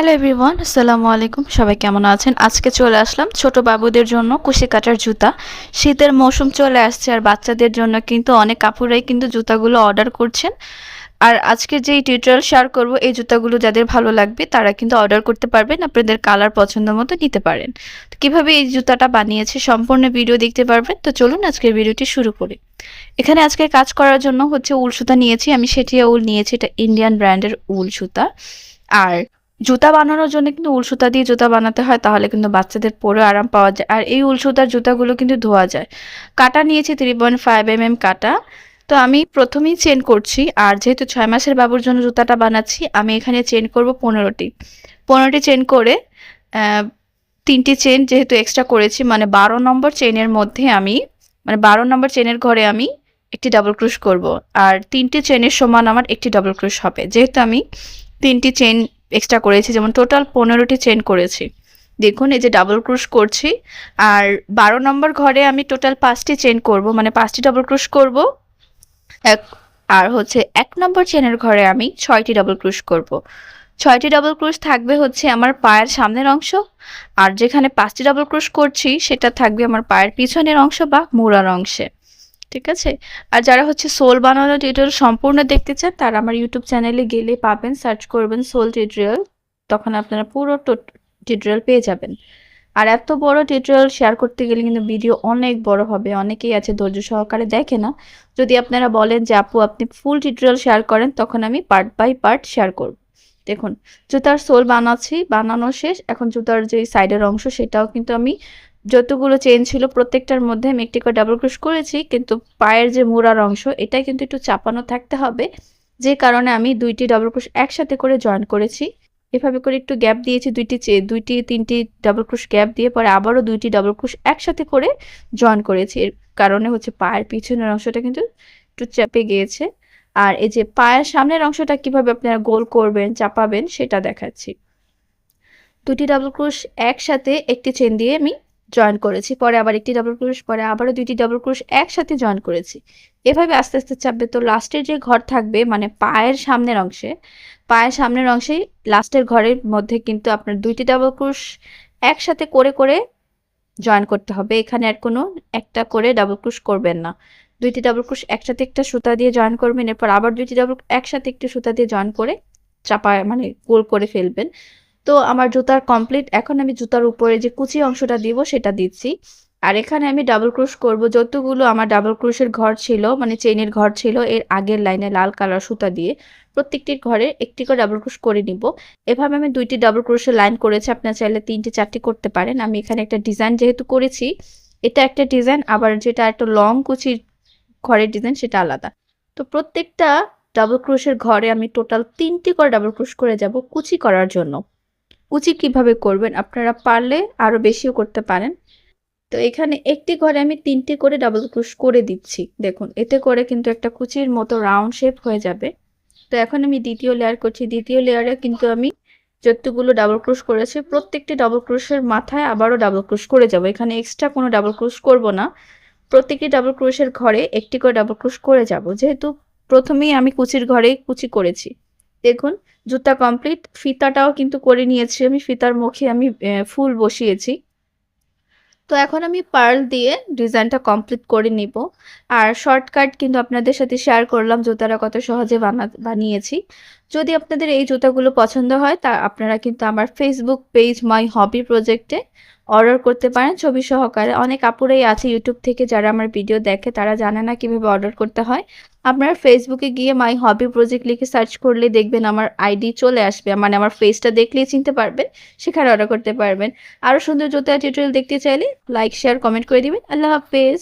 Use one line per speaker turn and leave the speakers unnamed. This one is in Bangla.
হ্যালো এভরিওয়ান আসসালামু আলাইকুম সবাই কেমন আছেন? আজকে চলে আসলাম ছোট বাবুদের জন্য কুশি কাটার জুতা। শীতের মৌসুম চলে আসছে আর বাচ্চাদের জন্য কিন্তু অনেক কাপড়াই কিন্তু জুতাগুলো অর্ডার করছেন। আর আজকে যেই টিউটোরিয়াল শেয়ার করব, এই জুতাগুলো যাদের ভালো লাগবে, তারা কিন্তু অর্ডার করতে পারবেন, আপনাদের কালার পছন্দ মতো নিতে পারেন। তো কীভাবে এই জুতাটা বানিয়েছে সম্পূর্ণ ভিডিও দেখতে পারবেন? তো চলুন আজকের ভিডিওটি শুরু করি। এখানে আজকে কাজ করার জন্য হচ্ছে উল সুতা নিয়েছি। আমি সেটিয়া উল নিয়েছি। এটা ইন্ডিয়ান ব্র্যান্ডের উল সুতা। আর জুতা বানানোর জন্য কিন্তু উল সুতা দিয়ে জুতা বানাতে হয়, তাহলে কিন্তু বাচ্চাদের পরে আরাম পাওয়া যায়। আর এই উল সুতার জুতাগুলো কিন্তু ধোয়া যায়। কাটা নিয়েছি three point five M M কাটা। তো আমি প্রথমেই চেন করছি, আর যেহেতু ছয় মাসের বাবুর জন্য জুতাটা বানাচ্ছি, আমি এখানে চেন করব পনেরোটি। পনেরোটি চেন করে তিনটি চেন যেহেতু এক্সট্রা করেছি মানে বারো নম্বর চেনের মধ্যে আমি মানে বারো নম্বর চেনের ঘরে আমি একটি ডাবল ক্রুশ করব। আর তিনটি চেনের সমান আমার একটি ডাবল ক্রুশ হবে। যেহেতু আমি তিনটি চেন এক্সট্রা করেছি, যেমন টোটাল পনেরোটি চেন করেছি। দেখুন, এই যে ডাবল ক্রুশ করছি, আর বারো নম্বর ঘরে আমি টোটাল পাঁচটি চেন করব মানে পাঁচটি ডাবল ক্রুশ করব। এক, আর হচ্ছে এক নম্বর চেনের ঘরে আমি ছয়টি ডাবল ক্রুশ করব। ছয়টি ডাবল ক্রুশ থাকবে হচ্ছে আমার পায়ের সামনের অংশ, আর যেখানে পাঁচটি ডাবল ক্রুশ করছি, সেটা থাকবে আমার পায়ের পিছনের অংশ বা মোড়ার অংশে। ঠিক আছে? আর যারা হচ্ছে সোল বানানো টিউটোরিয়াল সম্পূর্ণ দেখতে চান, তারা আমার ইউটিউব চ্যানেলে গেলে পাবেন সার্চ করবেন সোল টিউটোরিয়াল তখন আপনারা পুরো টিউটোরিয়াল পেয়ে যাবেন। আর এত বড় টিউটোরিয়াল শেয়ার করতে গেলে কিন্তু ভিডিও অনেক বড় হবে, অনেকেই আছে ধৈর্য সহকারে দেখে না। যদি আপনারা বলেন যে, আপু, আপনি ফুল টিউটোরিয়াল শেয়ার করেন, তখন আমি পার্ট বাই পার্ট শেয়ার করব। দেখুন, জুতার সোল বানাচ্ছি, বানানো শেষ। এখন জুতার যে সাইডের অংশ, সেটাও কিন্তু আমি যতগুলো চেন ছিল প্রত্যেকটার মধ্যে আমি একটি করে ডাবল ক্রুশ করেছি, কিন্তু পায়ের যে মোড়ার অংশ, এটা কিন্তু একটু চাপানো থাকতে হবে। যে কারণে আমি দুইটি ডাবল ক্রুশ একসাথে করে জয়েন করেছি। এভাবে করে একটু গ্যাপ দিয়েছি, দুইটি দুইটি, তিনটি ডাবল ক্রুশ গ্যাপ দিয়ে পরে আবারও দুইটি ডাবল ক্রুশ একসাথে করে জয়েন করেছি। এর কারণে হচ্ছে পায়ের পিছনের অংশটা কিন্তু একটু চেপে গিয়েছে। আর এই যে পায়ের সামনের অংশটা কীভাবে আপনারা গোল করবেন, চাপাবেন, সেটা দেখাচ্ছি। দুটি ডাবল ক্রুশ একসাথে একটি চেন দিয়ে আমি জয়েন করেছি। পরে আবার একটি ডাবল ক্রুশ পরে আবারও দুইটি ডাবল ক্রুশ একসাথে জয়েন করেছি। এভাবে আস্তে আস্তে চাপবে। তো লাস্টের যে ঘর থাকবে মানে পায়ের সামনের অংশে, পায়ের সামনের অংশেই লাস্টের ঘরের মধ্যে কিন্তু আপনার দুইটি ডাবল ক্রুশ একসাথে করে করে জয়েন করতে হবে। এখানে আর কোনো একটা করে ডাবল ক্রুশ করবেন না। দুইটি ডাবল ক্রুশ একসাথে একটা সুতা দিয়ে জয়েন করবেন, এরপর আবার দুইটি ডাবল একসাথে একটি সুতা দিয়ে জয়েন করে চাপা মানে গোল করে ফেলবেন। তো আমার জুতার কমপ্লিট এখন আমি জুতার উপরে যে কুচি অংশটা দিব সেটা দিচ্ছি। আর এখানে আমি ডাবল ক্রুশ করব। যতগুলো আমার ডাবল ক্রুশের ঘর ছিল মানে চেইনের ঘর ছিল, এর আগের লাইনে লাল কালার সুতা দিয়ে প্রত্যেকটির ঘরে একটি করে ডাবল ক্রুশ করে নিব। এভাবে আমি দুইটি ডাবল ক্রুশের লাইন করেছি। আপনার চাইলে তিনটি, চারটি করতে পারেন। আমি এখানে একটা ডিজাইন যেহেতু করেছি, এটা একটা ডিজাইন আবার যেটা একটা লং কুচির ঘরের ডিজাইন সেটা আলাদা। তো প্রত্যেকটা ডাবল ক্রুশের ঘরে আমি টোটাল তিনটি করে ডাবল ক্রুশ করে যাব কুচি করার জন্য। কুচি কীভাবে করবেন? আপনারা পারলে আরও বেশিও করতে পারেন। তো এখানে একটি ঘরে আমি তিনটি করে ডাবল ক্রুশ করে দিচ্ছি। দেখুন, এতে করে কিন্তু একটা কুচির মতো রাউন্ড শেপ হয়ে যাবে। তো এখন আমি দ্বিতীয় লেয়ার করছি। দ্বিতীয় লেয়ারে কিন্তু আমি যতগুলো ডাবল ক্রুশ করেছি, প্রত্যেকটি ডাবল ক্রুশের মাথায় আবারও ডাবল ক্রুশ করে যাব। এখানে এক্সট্রা কোনো ডাবল ক্রুশ করব না। প্রত্যেকটি ডাবল ক্রুশের ঘরে একটি করে ডাবল ক্রুশ করে যাব। যেহেতু প্রথমেই আমি কুচির ঘরে কুচি করেছি। দেখুন জুতা কমপ্লিট ফিতাটাও কিন্তু করে নিয়েছি আমি, ফিতার মুখে আমি ফুল বসিয়েছি। তো এখন আমি পার্ল দিয়ে ডিজাইনটা কমপ্লিট করে নিব। আর শর্টকাট কিন্তু আপনাদের সাথে শেয়ার করলাম জুতারা কত সহজে বানা, বানিয়েছি। যদি আপনাদের এই জুতাগুলো পছন্দ হয়, তা আপনারা কিন্তু আমার ফেসবুক পেজ মাই হবি প্রজেক্টে অর্ডার করতে পারেন। ছবি সহকারে অনেক আপুরাই আছে ইউটিউব থেকে যারা আমার ভিডিও দেখে, তারা জানে না কীভাবে অর্ডার করতে হয়। আপনারা ফেসবুকে গিয়ে মাই হবি প্রজেক্ট লিখে সার্চ করলে দেখবেন আমার আইডি চলে আসবে। মানে আমার ফেসটা দেখলেই চিনতে পারবেন, সেখানে অর্ডার করতে পারবেন। আরও সুন্দর জুতা টিউটোরিয়াল দেখতে চাইলে লাইক শেয়ার কমেন্ট করে দিবেন। আল্লাহ হাফেজ।